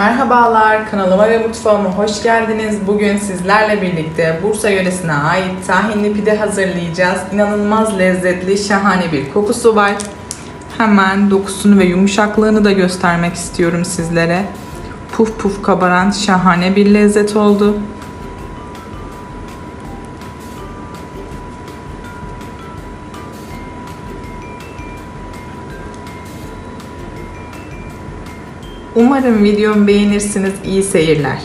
Merhabalar, kanalıma ve mutfağıma hoş geldiniz. Bugün sizlerle birlikte Bursa yöresine ait tahinli pide hazırlayacağız. İnanılmaz lezzetli, şahane bir kokusu var. Hemen dokusunu ve yumuşaklığını da göstermek istiyorum sizlere. Puf puf kabaran şahane bir lezzet oldu. Umarım videomu beğenirsiniz. İyi seyirler.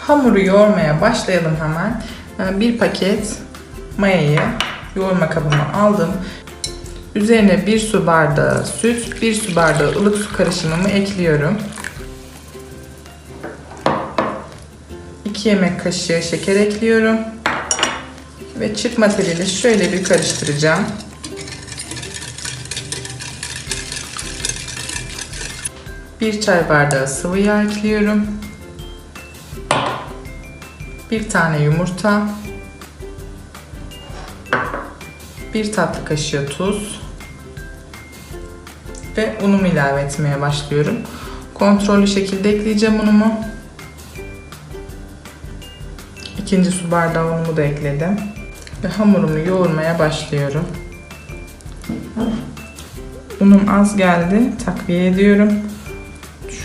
Hamuru yoğurmaya başlayalım hemen. Ee, Bir paket mayayı yoğurma kabıma aldım. Üzerine bir su bardağı süt, bir su bardağı ılık su karışımımı ekliyorum. 2 yemek kaşığı şeker ekliyorum. Ve çırpma teliyle şöyle bir karıştıracağım. Bir çay bardağı sıvı yağ ekliyorum. Bir tane yumurta. Bir tatlı kaşığı tuz. Ve unumu ilave etmeye başlıyorum. Kontrollü şekilde ekleyeceğim unumu. İkinci su bardağı unumu da ekledim. Ve hamurumu yoğurmaya başlıyorum. Unum az geldi. Takviye ediyorum.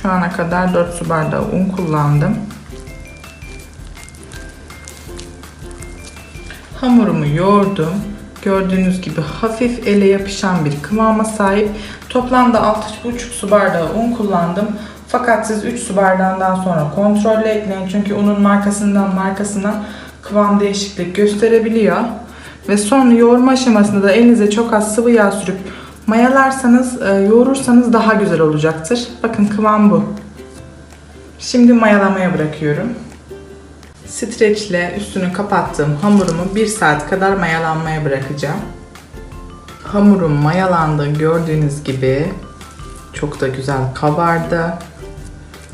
Şu ana kadar 4 su bardağı un kullandım. Hamurumu yoğurdum. Gördüğünüz gibi hafif ele yapışan bir kıvama sahip. Toplamda 6,5 su bardağı un kullandım. Fakat siz 3 su bardağından sonra kontrolle ekleyin. Çünkü unun markasından markasına kıvam değişiklik gösterebiliyor. Ve son yoğurma aşamasında da elinize çok az sıvı yağ sürüp mayalarsanız, e, yoğurursanız daha güzel olacaktır. Bakın kıvam bu. Şimdi mayalamaya bırakıyorum. Streçle üstünü kapattığım hamurumu 1 saat kadar mayalanmaya bırakacağım. Hamurum mayalandı gördüğünüz gibi. Çok da güzel kabardı.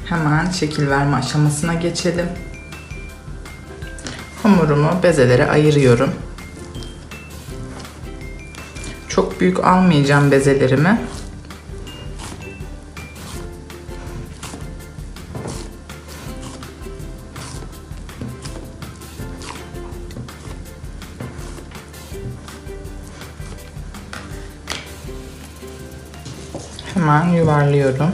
Hemen şekil verme aşamasına geçelim. Hamurumu bezelere ayırıyorum. Büyük almayacağım bezelerimi. Hemen yuvarlıyorum.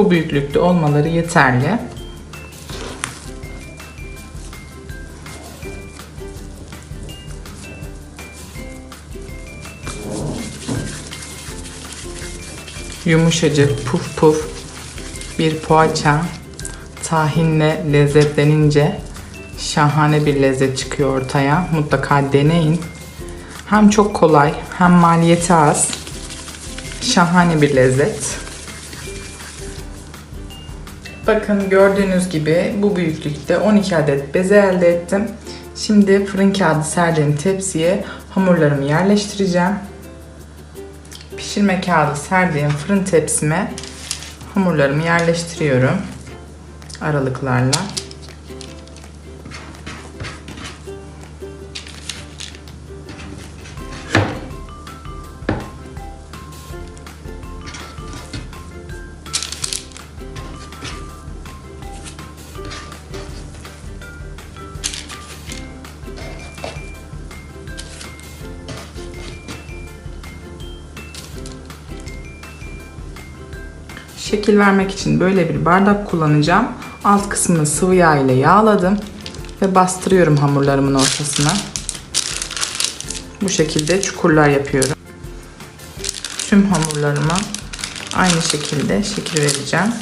Bu büyüklükte olmaları yeterli. Yumuşacık puf puf bir poğaça tahinle lezzetlenince şahane bir lezzet çıkıyor ortaya. Mutlaka deneyin. Hem çok kolay hem maliyeti az. Şahane bir lezzet. Bakın gördüğünüz gibi bu büyüklükte 12 adet beze elde ettim. Şimdi fırın kağıdı serdiğim tepsiye hamurlarımı yerleştireceğim. Pişirme kağıdı serdiğim fırın tepsime hamurlarımı yerleştiriyorum. Aralıklarla. Şekil vermek için böyle bir bardak kullanacağım. Alt kısmını sıvı yağ ile yağladım ve bastırıyorum hamurlarımın ortasına. Bu şekilde çukurlar yapıyorum. Tüm hamurlarıma aynı şekilde şekil vereceğim.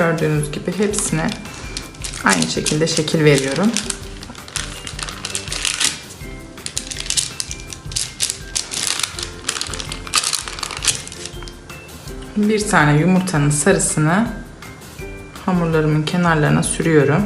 Gördüğünüz gibi hepsine aynı şekilde şekil veriyorum. Bir tane yumurtanın sarısını hamurlarımın kenarlarına sürüyorum.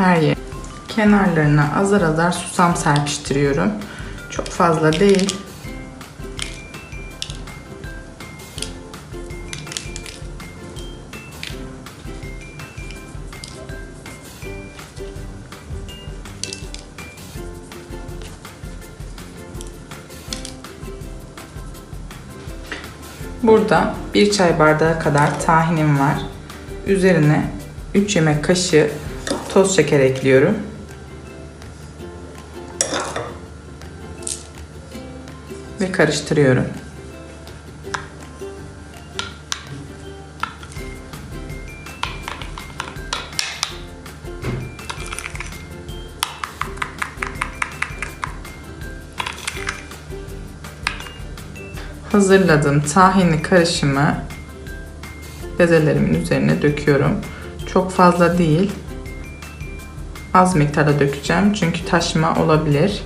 Her yer kenarlarına azar azar susam serpiştiriyorum. Çok fazla değil. Burada bir çay bardağı kadar tahinim var. Üzerine 3 yemek kaşığı toz şeker ekliyorum. Ve karıştırıyorum. Hazırladığım tahinli karışımı bezelerimin üzerine döküyorum. Çok fazla değil. Az miktarda dökeceğim çünkü taşma olabilir.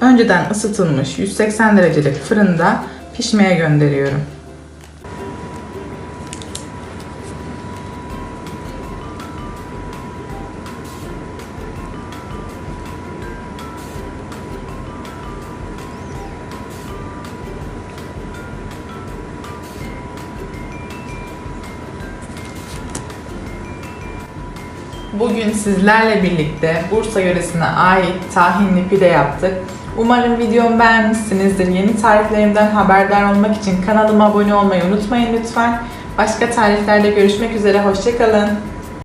Önceden ısıtılmış 180 derecelik fırında pişmeye gönderiyorum. Bugün sizlerle birlikte Bursa yöresine ait tahinli pide yaptık. Umarım videomu beğenmişsinizdir. Yeni tariflerimden haberdar olmak için kanalıma abone olmayı unutmayın lütfen. Başka tariflerde görüşmek üzere. Hoşçakalın.